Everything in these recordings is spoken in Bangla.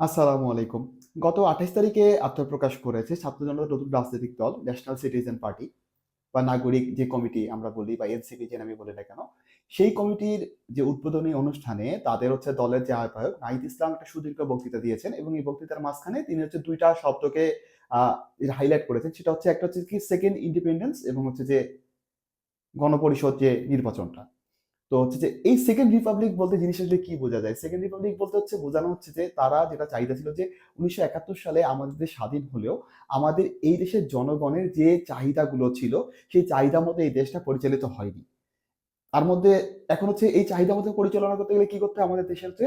আসসালামু আলাইকুম। গত ২৮ তারিখে আত্মপ্রকাশ করেছে ছাত্র জনতার নতুন রাজনৈতিক দল ন্যাশনাল সিটিজেন পার্টি বা নাগরিক যে কমিটি আমরা বলি বা এনসিপি যে নামে বলি না কেন, সেই কমিটির যে উদ্বোধনী অনুষ্ঠানে তাদের হচ্ছে দলের যে আহ্বায়ক নাহিদ ইসলাম একটা সুদীর্ঘ বক্তৃতা দিয়েছেন এবং এই বক্তৃতার মাঝখানে তিনি হচ্ছে দুইটা শব্দকে হাইলাইট করেছেন। সেটা হচ্ছে একটা হচ্ছে কি সেকেন্ড ইন্ডিপেন্ডেন্স এবং হচ্ছে যে গণপরিষদ যে নির্বাচনটা। তো হচ্ছে যে এই সেকেন্ড রিপাবলিক বলতে জিনিসটা আসলে কি বোঝা যায়? সেকেন্ড রিপাবলিক বলতে হচ্ছে বোঝানো হচ্ছে যে তারা যেটা চাহিদা ছিল যে ১৯৭১ সালে আমাদের দেশ স্বাধীন হলেও আমাদের এই দেশের জনগণের যে চাহিদাগুলো ছিল, সেই চাহিদা মতো এই দেশটা পরিচালিত হয়নি। তার মধ্যে এখন হচ্ছে এই চাহিদা মতো পরিচালনা করতে গেলে কি করতে? আমাদের দেশের হচ্ছে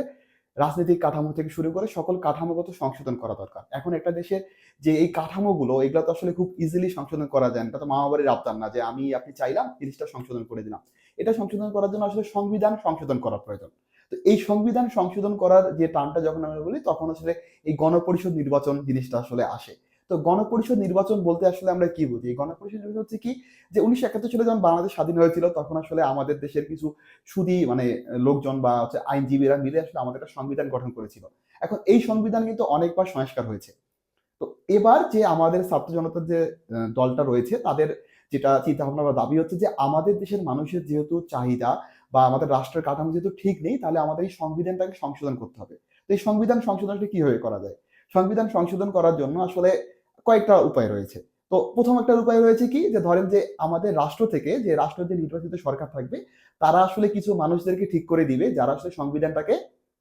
রাজনৈতিক কাঠামো থেকে শুরু করে সকল কাঠামোগত সংশোধন করা দরকার। এখন একটা দেশের যে এই কাঠামোগুলো, এগুলো তো আসলে খুব ইজিলি সংশোধন করা যায় না। তো মামাবাড়ির আবদার না যে আমি আপনি চাইলাম, জিনিসটা সংশোধন করে দিলাম। এটা সংশোধন করার জন্য আসলে সংবিধান সংশোধন করা প্রয়োজন। তো এই সংবিধান সংশোধন করার যে টানটা যখন আমরা বলি, তখন আসলে এই গণপরিষদ নির্বাচন জিনিসটা আসলে আসে। তো গণপরিষদ নির্বাচন বলতে আসলে আমরা কি বুঝি? গণপরিষদ নির্বাচন হচ্ছে কি যে ১৯৭১ সালে যখন বাংলাদেশ স্বাধীন হয়েছিল, তখন আসলে আমাদের দেশের কিছু সুদী মানে লোকজন বা হচ্ছে আইনজীবীরা মিলে আসলে আমাদের একটা সংবিধান গঠন করেছিল। এখন এই সংবিধান কিন্তু অনেকবার সংস্কার হয়েছে। তো এবার যে আমাদের ছাত্র জনতার যে দলটা রয়েছে, তাদের যেটা চিন্তা ভাবনা বা দাবি হচ্ছে যে আমাদের দেশের মানুষের যেহেতু চাহিদা বা আমাদের রাষ্ট্রের কাঠামো যেহেতু ঠিক নেই, তাহলে আমাদের এই সংবিধানটাকে সংশোধন করতে হবে। তো এই সংবিধান সংশোধনটা কীভাবে করা যায়? সংবিধান সংশোধন করার জন্য আসলে কয়েকটা উপায় রয়েছে। তো প্রথম একটা উপায় রয়েছে কি যে ধরেন যে আমাদের রাষ্ট্র থেকে যে রাষ্ট্রের যে নির্বাচিত সরকার থাকবে, তারা আসলে কিছু মানুষদেরকে ঠিক করে দিবে যারা আসলে সংবিধানটাকে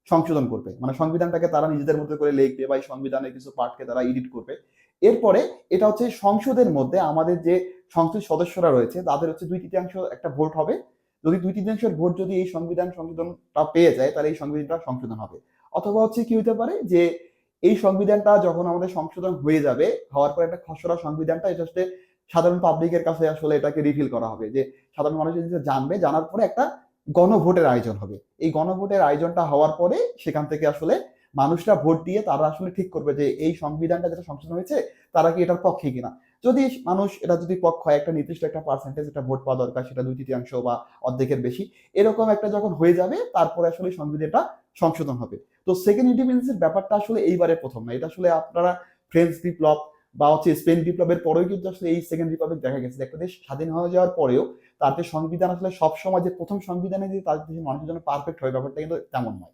সংশোধন করবে। মানে সংবিধানটাকে তারা নিজেদের মতো করে লিখবে বা এই সংবিধানের কিছু পার্টকে তারা এডিট করবে। এরপরে এটা হচ্ছে সংসদের মধ্যে আমাদের যে সংসদ সদস্যরা রয়েছে, তাদের হচ্ছে ২/৩ একটা ভোট হবে। যদি ২/৩ ভোট যদি এই সংবিধান সংশোধনটা পেয়ে যায়, তাহলে এই সংবিধানটা সংশোধন হবে। অথবা হচ্ছে কি হইতে পারে যে এই সংবিধানটা যখন আমাদের সংশোধন হয়ে যাবে, হওয়ার পর একটা খসড়া সংবিধানটা এটা সাধারণ পাবলিকের কাছে আসলে এটাকে রিভিল করা হবে। যে সাধারণ মানুষ জানবে, জানার পরে একটা গণভোটের আয়োজন হবে। এই গণভোটের আয়োজনটা হওয়ার পরে সেখান থেকে আসলে মানুষরা ভোট দিয়ে তারা আসলে ঠিক করবে যে এই সংবিধানটা যেটা সংশোধন হয়েছে তারা কি এটার পক্ষে কিনা। যদি মানুষ এটা যদি পক্ষ হয়, একটা নির্দিষ্ট একটা পার্সেন্টেজ একটা ভোট পাওয়া দরকার, সেটা ২/৩ বা অর্ধেকের বেশি। এরকম একটা যখন হয়ে যাবে, তারপরে আসলে সংবিধানটা সংশোধন হবে। তো সেকেন্ড ইন্ডিপেন্ডেন্স এর ব্যাপারটা আসলে এইবারে প্রথম না। এটা আসলে আপনারা ফ্রেঞ্চ বিপ্লব বা হচ্ছে স্পেন বিপ্লবের পরেও কিন্তু আসলে এই সেকেন্ড রিপাবলিক দেখা গেছে। একটা দেশ স্বাধীন হয়ে যাওয়ার পরেও তার যে সংবিধান আসলে সবসময় যে প্রথম সংবিধানে যে তার দেশের মানুষের জন্য পারফেক্ট হয়, ব্যাপারটা কিন্তু তেমন নয়।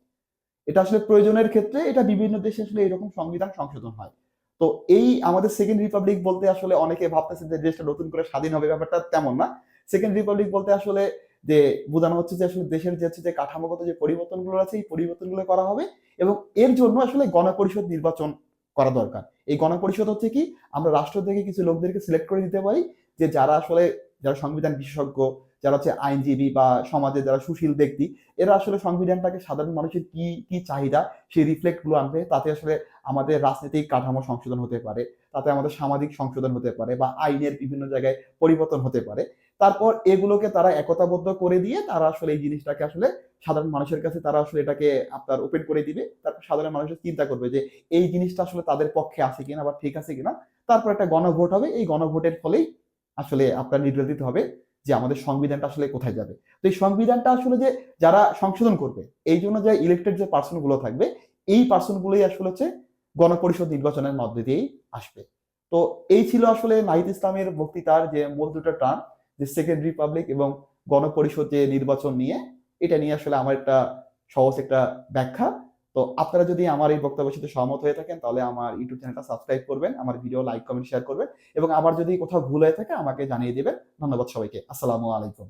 এটা আসলে প্রয়োজনের ক্ষেত্রে এটা বিভিন্ন দেশে আসলে এরকম সংবিধান সংশোধন হয়। তো এই আমাদের সেকেন্ড রিপাবলিক বলতে আসলে অনেকে ভাবতেছে যে দেশটা নতুন করে স্বাধীন হবে ব্যাপারটা তেমন না। সেকেন্ড রিপাবলিক বলতে আসলে যে বোঝানো হচ্ছে যে আসলে দেশের যে হচ্ছে যে কাঠামোগত যে পরিবর্তনগুলো আছে এই পরিবর্তনগুলো করা হবে এবং এর জন্য আসলে গণপরিষদ নির্বাচন করা দরকার। এই গণপরিষদ হচ্ছে কি আমরা রাষ্ট্র থেকে কিছু লোকদেরকে সিলেক্ট করে দিতে পারি যে যারা আসলে যারা সংবিধান বিশেষজ্ঞ, যারা হচ্ছে আইনজীবী বা সমাজের যারা সুশীল ব্যক্তি এরা আসলে সংবিধানটাকে সাধারণ মানুষের কি, কি চাহিদা সেই রিফ্লেক্টগুলো আনবে। তাতে আসলে আমাদের রাজনৈতিক কাঠামো সংশোধন হতে পারে। তাতে আমাদের সামাজিক সংশোধন হতে পারে বা আইনের বিভিন্ন জায়গায় পরিবর্তন হতে পারে। তারপর এগুলোকে তারা একতাবদ্ধ করে দিয়ে তারা আসলে এই জিনিসটাকে আসলে সাধারণ মানুষের কাছে তারা আসলে এটাকে আপনার ওপেন করে দিবে। তারপর সাধারণ মানুষ চিন্তা করবে যে এই জিনিসটা আসলে তাদের পক্ষে আছে কিনা বা ঠিক আছে কিনা। তারপর একটা গণভোট হবে। এই গণভোটের ফলেই আসলে আপনার নির্ধারিত হবে যে আমাদের সংবিধানটা আসলে কোথায় যাবে। তো এই সংবিধানটা আসলে যে যারা সংশোধন করবে, এই জন্য যে ইলেক্টেড যে পারসনগুলো থাকবে, এই পারসন গুলোই আসলে হচ্ছে গণপরিষদ নির্বাচনের মধ্যে দিয়েই আসবে। তো এই ছিল আসলে নাহিদ ইসলামের বক্তৃতার যে মূল ২ টা টার্ম যে সেকেন্ড রিপাবলিক এবং গণপরিষদ যে নির্বাচন নিয়ে এটা নিয়ে আসলে আমার একটা সহজ একটা ব্যাখ্যা। তো আপনারা যদি আমার এই বক্তব্যের সাথে সহমত হয়ে থাকেন তাহলে আমার ইউটিউব চ্যানেলটা সাবস্ক্রাইব করবেন, আমার ভিডিও লাইক, কমেন্ট, শেয়ার করবেন এবং আমার যদি কোথাও ভুল হয়ে থাকে আমাকে জানিয়ে দিবেন। ধন্যবাদ সবাইকে। আসসালামু আলাইকুম।